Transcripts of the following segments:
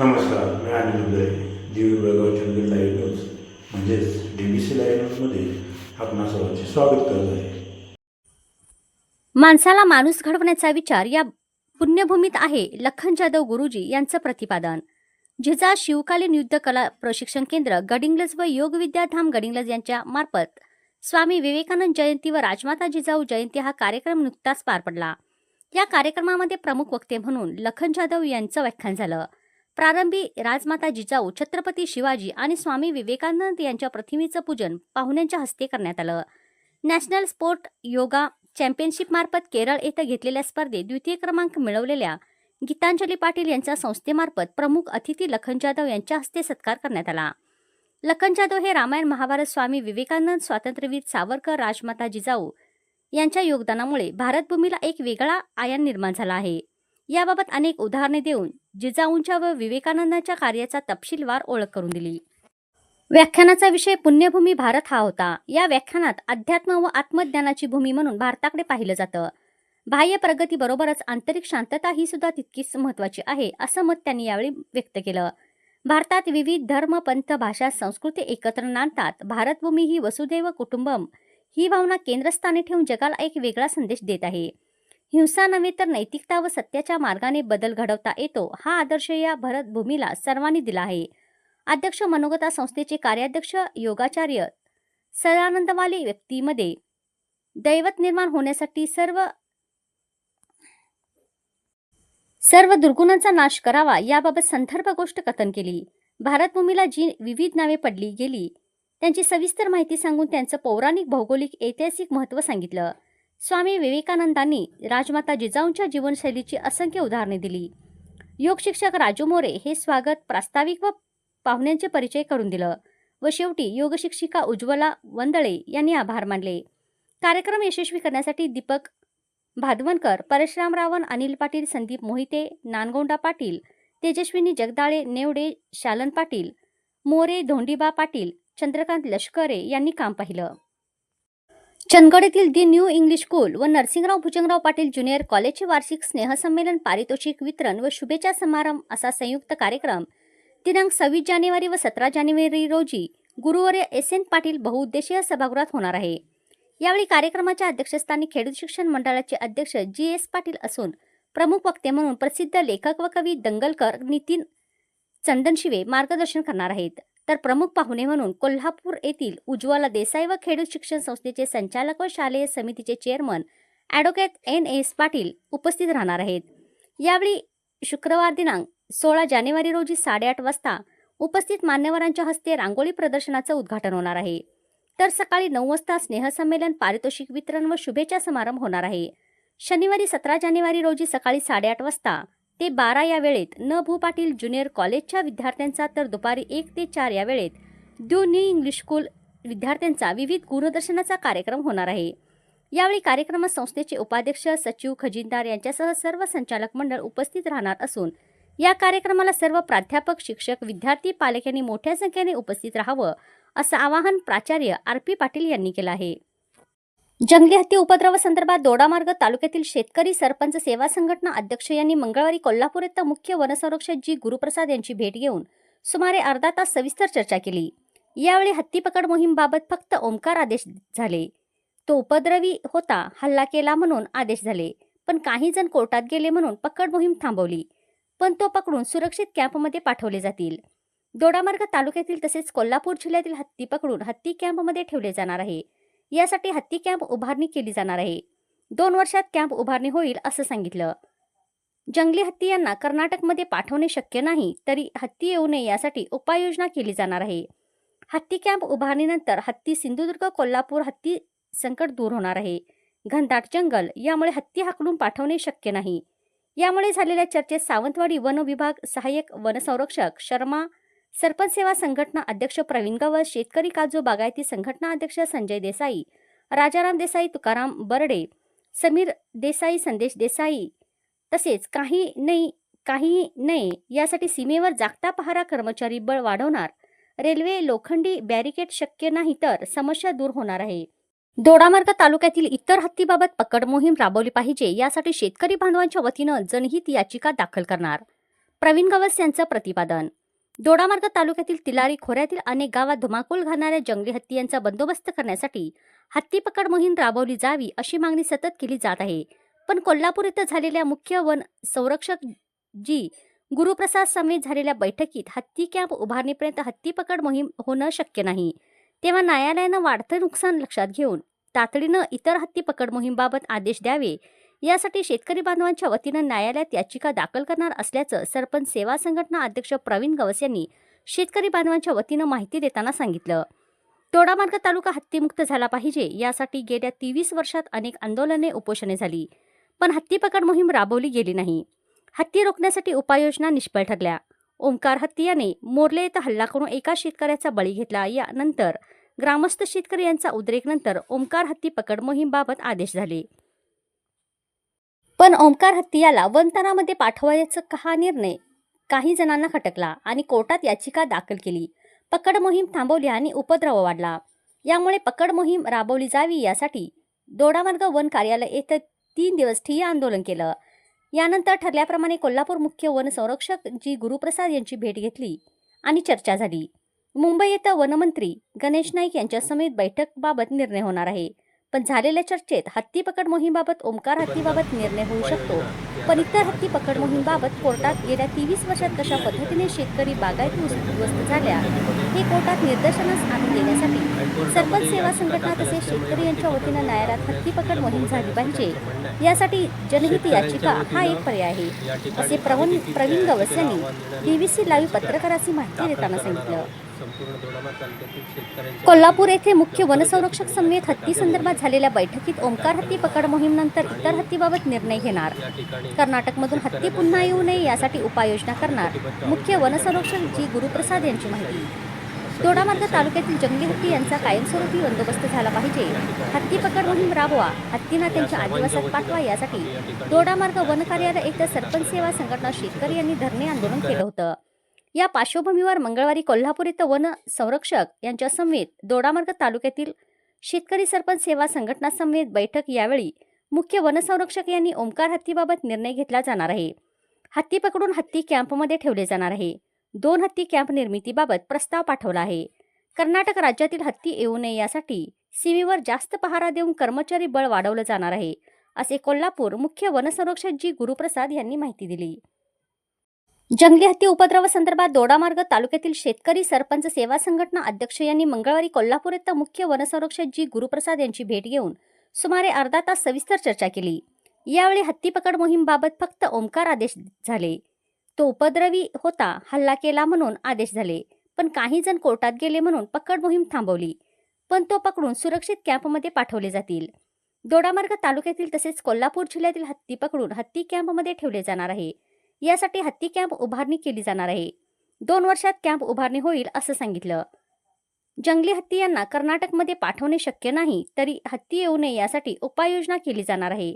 नमस्कार मी Anil Uday Divi Belgaum Chandgad live news म्हणजेच D B C live न्यूजमध्ये आपणा सर्वांचे स्वागत करत आहे. माणसाला माणूस घडवण्याचा विचार या पुण्यभूमीत आहे लखन जाधव गुरुजी यांचं प्रतिपादन. जिजा शिवकालीन युद्ध कला प्रशिक्षण केंद्र गडिंग्लज व योग विद्याधाम गडिंग्लज यांच्या मार्फत स्वामी विवेकानंद जयंती व राजमाता जिजाऊ जयंती हा कार्यक्रम नुकताच पार पडला. या कार्यक्रमामध्ये प्रमुख वक्ते म्हणून लखन जाधव यांचं व्याख्यान झालं. प्रारंभी राजमाता जिजाऊ छत्रपती शिवाजी आणि स्वामी विवेकानंद यांच्या प्रतिमेचं पूजन पाहुण्यांच्या हस्ते करण्यात आलं. नॅशनल स्पोर्ट योगा चॅम्पियनशिपमार्फत केरळ येथे घेतलेल्या स्पर्धेत द्वितीय क्रमांक मिळवलेल्या गीतांजली पाटील यांचा संस्थेमार्फत प्रमुख अतिथी लखन जाधव यांच्या हस्ते सत्कार करण्यात आला. लखन जाधव हे रामायण महाभारत स्वामी विवेकानंद स्वातंत्र्यवीर सावरकर राजमाता जिजाऊ यांच्या योगदानामुळे भारतभूमीला एक वेगळा आयान निर्माण झाला आहे. याबाबत अनेक उदाहरणे देऊन जिजाऊंच्या व विवेकानंदांच्या कार्याचा तपशीलवार ओळख करून दिली. व्याख्यानाचा विषय पुण्यभूमी भारत हा होता. या व्याख्यानात अध्यात्म व आत्मज्ञानाची भूमी म्हणून भारताकडे पाहिलं जातं. बाह्य प्रगतीबरोबरच आंतरिक शांतता ही सुद्धा तितकीच महत्वाची आहे असं मत त्यांनी यावेळी व्यक्त केलं. भारतात विविध धर्म पंथ भाषा संस्कृती एकत्र नांदतात. भारतभूमी ही वसुदैव कुटुंबम ही भावना केंद्रस्थानी ठेवून जगाला एक वेगळा संदेश देत आहे. हिंसा नव्हे तर नैतिकता व सत्याच्या मार्गाने बदल घडवता येतो हा आदर्श या भरतभूमीला सर्वांनी दिला आहे. अध्यक्ष मनोगता संस्थेचे कार्याध्यक्ष योगाचार्य सदानंदवाले व्यक्तीमध्ये दैवत निर्माण होण्यासाठी सर्व सर्व दुर्गुणांचा नाश करावा याबाबत संदर्भ गोष्ट कथन केली. भारतभूमीला जी विविध नावे पडली गेली त्यांची सविस्तर माहिती सांगून त्यांचं पौराणिक भौगोलिक ऐतिहासिक महत्त्व सांगितलं. स्वामी विवेकानंदांनी राजमाता जिजाऊंच्या जीवनशैलीची असंख्य उदाहरणे दिली. योग शिक्षक राजू मोरे हे स्वागत प्रास्ताविक व पाहुण्यांचे परिचय करून दिलं व शेवटी योग शिक्षिका उज्ज्वला वंदळे यांनी आभार मानले. कार्यक्रम यशस्वी करण्यासाठी दीपक भादवनकर परशुराम रावण अनिल पाटील संदीप मोहिते नानगोंडा पाटील तेजस्विनी जगदाळे नेवडे शालन पाटील मोरे धोंडीबा पाटील चंद्रकांत लष्करे यांनी काम पाहिलं. चंदगड येथील दी न्यू इंग्लिश स्कूल व नरसिंगराव भुजंगराव पाटील ज्युनियर कॉलेजचे वार्षिक स्नेहसंमेलन पारितोषिक वितरण व शुभेच्छा समारंभ असा संयुक्त कार्यक्रम. दिनांक सव्वीस जानेवारी व सतरा जानेवारी रोजी गुरुवर्य एस एन पाटील बहुउद्देशीय सभागृहात होणार आहे. यावेळी कार्यक्रमाच्या अध्यक्षस्थानी खेडूत शिक्षण मंडळाचे अध्यक्ष जी एस पाटील असून प्रमुख वक्ते म्हणून प्रसिद्ध लेखक व कवी दंगलकर नितीन चंदनशिवे मार्गदर्शन करणार आहेत. तर प्रमुख पाहुणे म्हणून कोल्हापूर येथील उज्ज्वला देसाई व खेडू शिक्षण संस्थेचे संचालक व शालेय समितीचे chairman advocate N S Patil उपस्थित राहणार आहेत. यावेळी शुक्रवार दिनांक सोळा जानेवारी रोजी साडेआठ वाजता उपस्थित मान्यवरांच्या हस्ते रांगोळी प्रदर्शनाचं उद्घाटन होणार आहे. तर सकाळी नऊ वाजता स्नेहसंमेलन पारितोषिक वितरण व शुभेच्छा समारंभ होणार आहे. शनिवारी सतरा जानेवारी रोजी सकाळी साडेआठ वाजता ते बारा या वेळेत न भू पाटील ज्युनियर कॉलेजच्या विद्यार्थ्यांचा तर दुपारी एक ते चार या वेळेत द्यू न्यू इंग्लिश स्कूल विद्यार्थ्यांचा विविध गुणदर्शनाचा कार्यक्रम होणार आहे. यावेळी कार्यक्रमात संस्थेचे उपाध्यक्ष सचिव खजिनदार यांच्यासह सर्व संचालक मंडळ उपस्थित राहणार असून या कार्यक्रमाला सर्व प्राध्यापक शिक्षक विद्यार्थी पालक यांनी मोठ्या संख्येने उपस्थित राहावं असं आवाहन प्राचार्य आर पी पाटील यांनी केलं आहे. जंगली हत्ती उपद्रवासंदर्भात दोडामार्ग तालुक्यातील शेतकरी सरपंच सेवा संघटना अध्यक्ष यांनी मंगळवारी कोल्हापूर येथे मुख्य वनसंरक्षक जी गुरुप्रसाद यांची भेट घेऊन सुमारे अर्धा तास सविस्तर चर्चा केली. यावेळी हत्ती पकड मोहीमबाबत फक्त ओंकार आदेश झाले. तो उपद्रवी होता हल्ला केला म्हणून आदेश झाले पण काही जण कोर्टात गेले म्हणून पकड मोहीम थांबवली पण तो पकडून सुरक्षित कॅम्पमध्ये पाठवले जातील. दोडामार्ग तालुक्यातील तसेच कोल्हापूर जिल्ह्यातील हत्ती पकडून हत्ती कॅम्पमध्ये ठेवले जाणार आहे. यासाठी हत्ती कॅम्प उभारणी केली जाणार आहे. दोन वर्षात कॅम्प उभारणी होईल असं सांगितलं. जंगली हत्ती यांना कर्नाटकमध्ये पाठवणे शक्य नाही तरी हत्ती येऊ नये यासाठी उपाययोजना केली जाणार आहे. हत्ती कॅम्प उभारणीनंतर हत्ती सिंधुदुर्ग कोल्हापूर हत्ती संकट दूर होणार आहे. घनदाट जंगल यामुळे हत्ती हाकडून पाठवणे शक्य नाही. यामुळे झालेल्या चर्चेत सावंतवाडी वन विभाग सहाय्यक वनसंरक्षक शर्मा सरपंच सेवा संघटना अध्यक्ष प्रवीण गवळ शेतकरी काजू बागायती संघटना अध्यक्ष संजय देसाई राजाराम देसाई तुकाराम बर्डे समीर देसाई संदेश देसाई तसेच काही नाही काही नाही यासाठी सीमेवर जागता पहारा कर्मचारी बळ वाढवणार. रेल्वे लोखंडी बॅरिकेड शक्य नाही तर समस्या दूर होणार आहे. दोडामार्ग तालुक्यातील इतर हत्तीबाबत पकड मोहीम राबवली पाहिजे यासाठी शेतकरी बांधवांच्या वतीनं जनहित याचिका दाखल करणार. प्रवीण गवस यांचं प्रतिपादन दोडामार्ग तालुक्यातील तिलारी खोऱ्यातील अनेक गावात धुमाकूळ घालणाऱ्या जंगली हत्ती यांचा बंदोबस्त करण्यासाठी हत्ती पकड मोहीम राबवली जावी अशी मागणी सतत केली जात आहे. पण कोल्हापूर इथं झालेल्या मुख्य वन संरक्षक जी गुरुप्रसाद समेत झालेल्या बैठकीत हत्ती कॅम्प उभारणीपर्यंत हत्ती पकड मोहीम होणं शक्य नाही. तेव्हा न्यायालयानं वाढतं नुकसान लक्षात घेऊन तातडीनं इतर हत्ती पकड मोहीमबाबत आदेश द्यावे यासाठी शेतकरी बांधवांच्या वतीनं न्यायालयात याचिका दाखल करणार असल्याचं सरपंच सेवा संघटना अध्यक्ष प्रवीण गवस यांनी शेतकरी बांधवांच्या वतीनं माहिती देताना सांगितलं. तोडामार्ग तालुका हत्तीमुक्त झाला पाहिजे यासाठी गेल्या तेवीस वर्षात अनेक आंदोलने उपोषणे झाली पण हत्ती पकड मोहीम राबवली गेली नाही. हत्ती रोखण्यासाठी उपाययोजना निष्फळ ठरल्या. ओंकार हत्ती याने मोरले येथे हल्ला करून एका शेतकऱ्याचा बळी घेतला यानंतर ग्रामस्थ शेतकरी यांचा उद्रेकनंतर ओंकार हत्ती पकड मोहीमबाबत आदेश झाले. पण ओंकार हत्ती याला पाठवायचा हा निर्णय? काही जणांना खटकला आणि कोर्टात याचिका दाखल केली. पकड मोहीम थांबवली आणि उपद्रव वाढला. यामुळे पकड मोहीम राबवली जावी यासाठी दोडामार्ग वन कार्यालय येथे तीन दिवस ठिय्या आंदोलन केलं. यानंतर ठरल्याप्रमाणे कोल्हापूर मुख्य वन संरक्षक जी गुरुप्रसाद यांची भेट घेतली आणि चर्चा झाली. मुंबई येथे वनमंत्री गणेश नाईक यांच्या समेत बैठकबाबत निर्णय होणार आहे. पण झालेल्या चर्चेत हत्ती पकड मोहीमबाबत ओंकार हत्तीबाबत निर्णय होऊ शकतो. पण इतर हत्ती पकड मोहीमबाबत कोर्टात गेल्या तेवीस वर्षात कशा पद्धतीने शेतकरी बागायती उद्ध्वस्त झाल्या हे कोर्टात निदर्शनास आणून देण्यासाठी सरपंच सेवा संघटना तसेच शेतकरी यांच्या वतीनं न्यायालयात हत्ती पकड मोहीम झाली पाहिजे. यासाठी जनहित याचिका हा एक पर्याय आहे. असे प्रवीण प्रवीण गवस यांनी डीबीसी लाईव्ह पत्रकाराची माहिती देताना सांगितलं. कोल्हापूर येथे मुख्य वनसंरक्षक समेत हत्ती संदर्भात झालेल्या बैठकीत ओंकार हत्ती पकड मोहीमनंतर इतर हत्तीबाबत निर्णय घेणार. कर्नाटकमधून हत्ती पुन्हा येऊ नये यासाठी उपाययोजना करणार. मुख्य वनसंरक्षक जी गुरुप्रसाद यांची माहिती. दोडामार्ग तालुक्यातील जंगली हत्ती यांचा कायमस्वरूपी बंदोबस्त झाला पाहिजे. हत्ती पकड मोहीम राबवा. हत्तींना त्यांच्या आदिवासात पाठवा यासाठी दोडामार्ग वन कार्यालय येथे सरपंच सेवा संघटना शेतकरी यांनी धरणे आंदोलन केलं होतं. या पार्श्वभूमीवर मंगळवारी कोल्हापूर इथं वन संरक्षक यांच्या समवेत दोडामार्ग तालुक्यातील शेतकरी सरपंच सेवा संघटना समवेत बैठक यावेळी मुख्य वनसंरक्षक यांनी ओंकार हत्तीबाबत निर्णय घेतला जाणार आहे. हत्ती पकडून हत्ती कॅम्पमध्ये ठेवले जाणार आहे. दोन हत्ती कॅम्प निर्मितीबाबत प्रस्ताव पाठवला आहे. कर्नाटक राज्यातील हत्ती येऊ नये यासाठी सीमेवर जास्त पहारा देऊन कर्मचारी बळ वाढवलं जाणार आहे असे कोल्हापूर मुख्य वनसंरक्षक जी गुरुप्रसाद यांनी माहिती दिली. जंगली हत्ती उपद्रव संदर्भात दोडामार्ग तालुक्यातील शेतकरी सरपंच सेवा संघटना अध्यक्ष यांनी मंगळवारी कोल्हापूर येथे मुख्य वनसंरक्षक जी गुरुप्रसाद यांची भेट घेऊन सुमारे अर्धा तास सविस्तर चर्चा केली. यावेळी हत्ती पकड मोहीमबाबत फक्त ओंकार आदेश झाले. तो उपद्रवी होता हल्ला केला म्हणून आदेश झाले पण काही जण कोर्टात गेले म्हणून पकड मोहीम थांबवली पण तो पकडून सुरक्षित कॅम्पमध्ये पाठवले जातील. दोडामार्ग तालुक्यातील तसेच कोल्हापूर जिल्ह्यातील हत्ती पकडून हत्ती कॅम्पमध्ये ठेवले जाणार आहे. यासाठी हत्ती कॅम्प उभारणी केली जाणार आहे. दोन वर्षात कॅम्प उभारणी होईल असं सांगितलं. जंगली हत्ती यांना कर्नाटकमध्ये पाठवणे शक्य नाही तरी हत्ती येऊ नये यासाठी उपाययोजना केली जाणार आहे.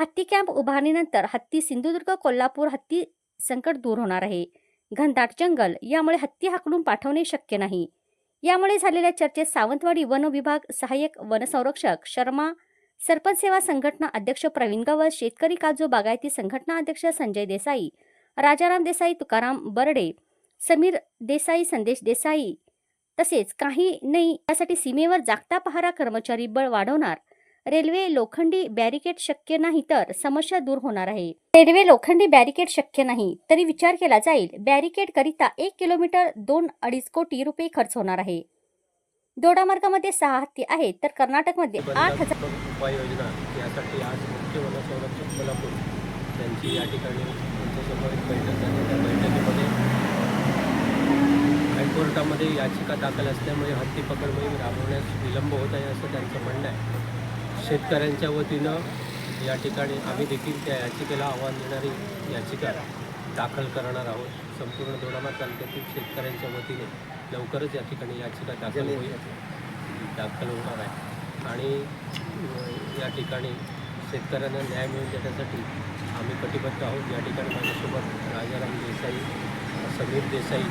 हत्ती कॅम्प उभारणीनंतर हत्ती सिंधुदुर्ग कोल्हापूर हत्ती संकट दूर होणार आहे. घनदाट जंगल यामुळे हत्ती हाकलून पाठवणे शक्य नाही. यामुळे झालेल्या चर्चेत सावंतवाडी वन विभाग सहाय्यक वनसंरक्षक शर्मा सरपंच सेवा संघटना अध्यक्ष प्रवीण गवळ शेतकरी काजू बागायती संघटना अध्यक्ष संजय देसाई राजाराम देसाई तुकाराम बर्डे समीर देसाई संदेश देसाई तसेच काही नाही. यासाठी सीमेवर जागता पहारा कर्मचारी बळ वाढवणार. रेल्वे लोखंडी बॅरिकेड शक्य नाही तर समस्या दूर होणार आहे. रेल्वे लोखंडी बॅरिकेड शक्य नाही तरी विचार केला जाईल. बॅरिकेड करिता एक किलोमीटर दोन अडीच कोटी रुपये खर्च होणार आहे. दोडामार्गामध्ये सहा हत्ती आहेत तर कर्नाटकमध्ये आठ हजार उपाययोजना यासाठी आज मुख्य वनसंरक्षक कोल्हापूर यांची या ठिकाणी त्यांच्यासमोर एक बैठक झाली. त्या बैठकीमध्ये हायकोर्टामध्ये याचिका दाखल असल्यामुळे हत्ती पकड मोहीम राबवण्यास विलंब होत आहे असं त्यांचं म्हणणं आहे. शेतकऱ्यांच्या वतीनं या ठिकाणी आम्ही देखील त्या याचिकेला आव्हान देणारी याचिका दाखल करणार आहोत. संपूर्ण दोडामार तालुक्यातील शेतकऱ्यांच्या वतीने. लवकरच या ठिकाणी याचिका दाखल होईल. दाखल होणार आहे. आणि या ठिकाणी शेतकऱ्यांना न्याय मिळवून देण्यासाठी आम्ही कटिबद्ध आहोत. या ठिकाणी माझ्यासोबत राजाराम देसाई समीर देसाई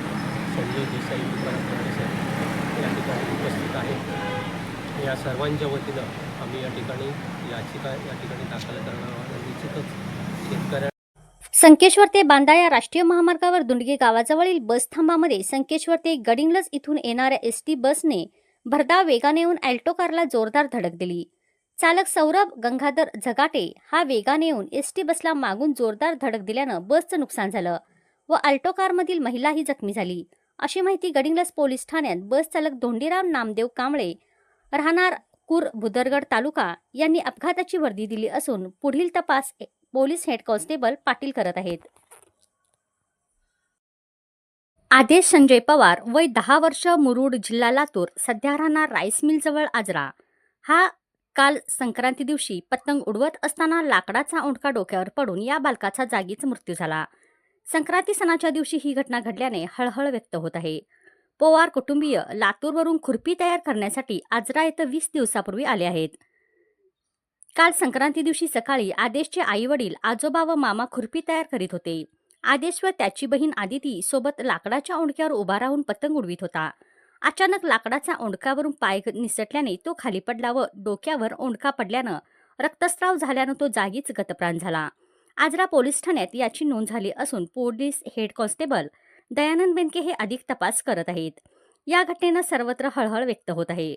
संजय देसाई तुकाराम देसाई या ठिकाणी उपस्थित आहेत. या सर्वांच्या वतीनं आम्ही या ठिकाणी याचिका या ठिकाणी दाखल करणार आहोत. निश्चितच शेतकऱ्या संकेश्वर ते बांदा या राष्ट्रीय महामार्गावर दुंडगे गावाजवळील बस थांबामध्ये संकेश्वर ते गडिंगलज इथून येणाऱ्या एस टी बसने भरधाव वेगाने येऊन अल्टो कारला जोरदार धडक दिली. चालक सौरभ गंगाधर झगाटे हा वेगाने येऊन एस टी बसला मागून जोरदार धडक दिल्यानं बसचं नुकसान झालं व अल्टो कारमधील महिलाही जखमी झाली. अशी माहिती गडिंगलज पोलीस ठाण्यात बस चालक धोंडीराम नामदेव कांबळे राहणार कुर भुदरगड तालुका यांनी अपघाताची वर्दी दिली असून पुढील तपास पोलीस हेड कॉन्स्टेबल पाटील करत आहेत. आदेश संजय पवार वय दहा वर्ष मुरुड जिल्हा लातूर सध्या राहणार राईस मिलजवळ आजरा. हा काल संक्रांती दिवशी पतंग उडवत असताना लाकडाचा ओंडका डोक्यावर पडून या बालकाचा जागीच मृत्यू झाला. संक्रांती सणाच्या दिवशी ही घटना घडल्याने हळहळ व्यक्त होत आहे. पोवार कुटुंबीय लातूरवरून खुरपी तयार करण्यासाठी आजरा येथे वीस दिवसापूर्वी आले आहेत. काल संक्रांती दिवशी सकाळी आदेशचे आईवडील आजोबा व मामा खुरपी तयार करीत होते. आदेश व त्याची बहीण आदिती सोबत लाकडाच्या ओंडक्यावर उभा राहून पतंग उडवीत होता. अचानक लाकडाचा ओंडकावरून पाय निसटल्याने तो खाली पडला व डोक्यावर ओंडका पडल्यानं रक्तस्राव झाल्यानं तो जागीच गतप्राण झाला. आजरा पोलीस ठाण्यात याची नोंद झाली असून police head constable Dayanand Benke हे अधिक तपास करत आहेत. या घटनेनं सर्वत्र हळहळ व्यक्त होत आहे.